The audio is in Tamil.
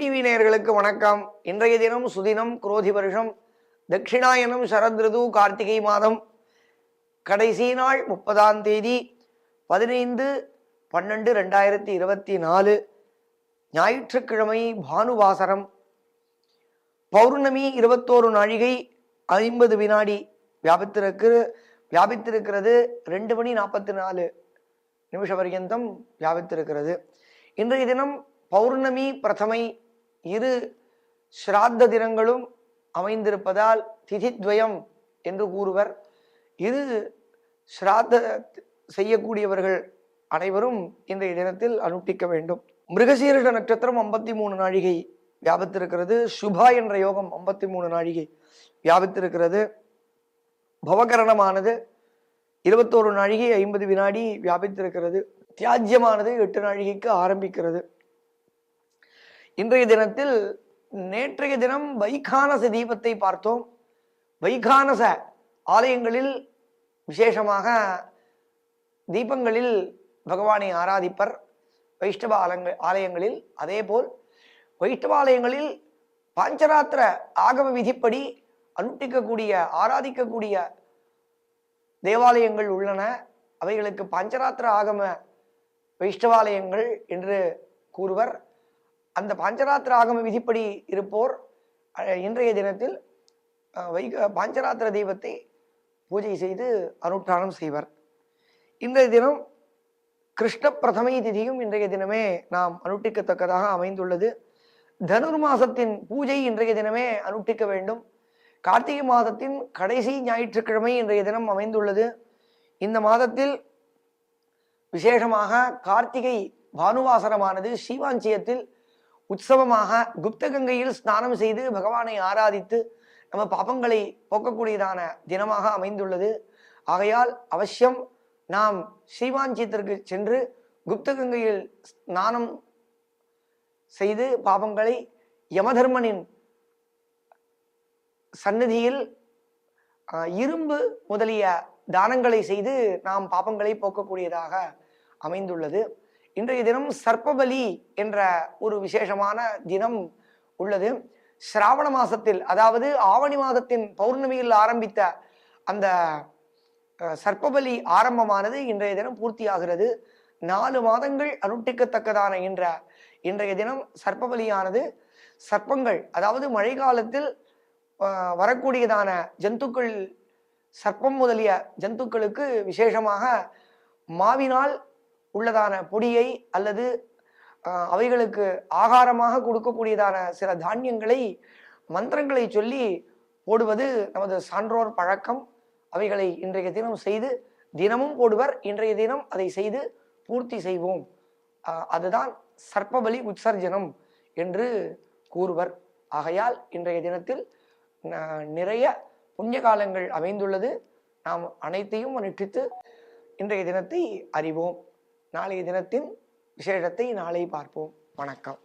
டிவி நேயர்களுக்கு வணக்கம். இன்றைய தினம் சுதினம் குரோதி வருஷம் தட்சிணாயனம் சரத்ருது கார்த்திகை மாதம். கடைசி நாள் முப்பதாம் தேதி பதினைந்து பன்னெண்டு ரெண்டாயிரத்தி இருபத்தி நாலு. ஞாயிற்றுக்கிழமை பானுவாசரம். பௌர்ணமி இருபத்தோரு நாழிகை ஐம்பது வினாடி வியாபித்திருக்கு வியாபித்திருக்கிறது ரெண்டு மணி நாற்பத்தி நாலு நிமிஷ பர்யந்தம் வியாபித்திருக்கிறது. இன்றைய தினம் பௌர்ணமி பிரதமை இரு ஸ்ராத்த தினங்களும் அமைந்திருப்பதால் திதித்வயம் என்று கூறுவர். இரு ஸ்ராத்த செய்யக்கூடியவர்கள் அனைவரும் இந்த தினத்தில் அனுஷ்டிக்க வேண்டும். மிருகசீரிட நட்சத்திரம் ஐம்பத்தி மூணு நாழிகை வியாபித்திருக்கிறது. சுபா என்ற யோகம் ஐம்பத்தி மூணு நாழிகை வியாபித்திருக்கிறது. பவகரணமானது இருபத்தோரு நாழிகை ஐம்பது வினாடி வியாபித்திருக்கிறது. தியாஜ்யமானது எட்டு நாழிகைக்கு ஆரம்பிக்கிறது. இன்றைய தினத்தில் நேற்றைய தினம் வைகானச தீபத்தை பார்த்தோம். வைகானச ஆலயங்களில் விசேஷமாக தீபங்களில் பகவானை ஆராதிப்பர். வைஷ்ணவ ஆலங்க ஆலயங்களில். அதேபோல் வைஷ்ணவ ஆலயங்களில் பாஞ்சராத்திர ஆகம விதிப்படி அனுட்டிக்கக்கூடிய ஆராதிக்கக்கூடிய தேவாலயங்கள் உள்ளன. அவைகளுக்கு பஞ்சராத்திர ஆகம வைஷ்ணவாலயங்கள் என்று கூறுவர். அந்த பாஞ்சராத்திர ஆகம விதிப்படி இருப்போர் இன்றைய தினத்தில் வைக பாஞ்சராத்திர தெய்வத்தை பூஜை செய்து அனுஷ்டானம் செய்வர். இன்றைய தினம் கிருஷ்ண பிரதமை திதியும் இன்றைய தினமே நாம் அனுட்டிக்கத்தக்கதாக அமைந்துள்ளது. தனுர்மாசத்தின் பூஜை இன்றைய தினமே அனுட்டிக்க வேண்டும். கார்த்திகை மாதத்தின் கடைசி ஞாயிற்றுக்கிழமை இன்றைய தினம் அமைந்துள்ளது. இந்த மாதத்தில் விசேஷமாக கார்த்திகை பானுவாசனமானது ஸ்ரீவாஞ்சியத்தில் உற்சவமாக குப்தகங்கையில் ஸ்நானம் செய்து பகவானை ஆராதித்து நம்ம பாபங்களை போக்கக்கூடியதான தினமாக அமைந்துள்ளது. ஆகையால் அவசியம் நாம் ஸ்ரீவாஞ்சியத்திற்கு சென்று குப்தகங்கையில் ஸ்நானம் செய்து பாபங்களை யமதர்மனின் சந்நிதியில் இரும்பு முதலிய தானங்களை செய்து நாம் பாபங்களை போக்கக்கூடியதாக அமைந்துள்ளது. இன்றைய தினம் சர்ப்பபலி என்ற ஒரு விசேஷமான தினம் உள்ளது. சிராவண மாசத்தில் அதாவது ஆவணி மாதத்தின் பௌர்ணமியில் ஆரம்பித்த அந்த சர்ப்பபலி ஆரம்பமானது இன்றைய தினம் பூர்த்தியாகிறது. நாலு மாதங்கள் அனுட்டிக்கத்தக்கதான என்ற இன்றைய தினம் சர்ப்பபலியானது. சர்ப்பங்கள் அதாவது மழை காலத்தில் வரக்கூடியதான ஜந்துக்கள் சர்ப்பம் முதலிய ஜந்துக்களுக்கு விசேஷமாக மாவினால் உள்ளதான பொடியை அல்லது அவைகளுக்கு ஆகாரமாக கொடுக்கக்கூடியதான சில தானியங்களை மந்திரங்களை சொல்லி போடுவது நமது சான்றோர் பழக்கம். அவைகளை இன்றைய தினம் செய்து தினமும் போடுவர். இன்றைய தினம் அதை செய்து பூர்த்தி செய்வோம். அதுதான் சர்ப்பபலி உற்சர்ஜனம் என்று கூறுவர். ஆகையால் இன்றைய தினத்தில் நிறைய புண்ணிய காலங்கள் அமைந்துள்ளது. நாம் அனைத்தையும் அனுஷ்டித்து இன்றைய தினத்தை அறிவோம். நாளைய தினத்தின் விசேஷத்தை நாளை பார்ப்போம். வணக்கம்.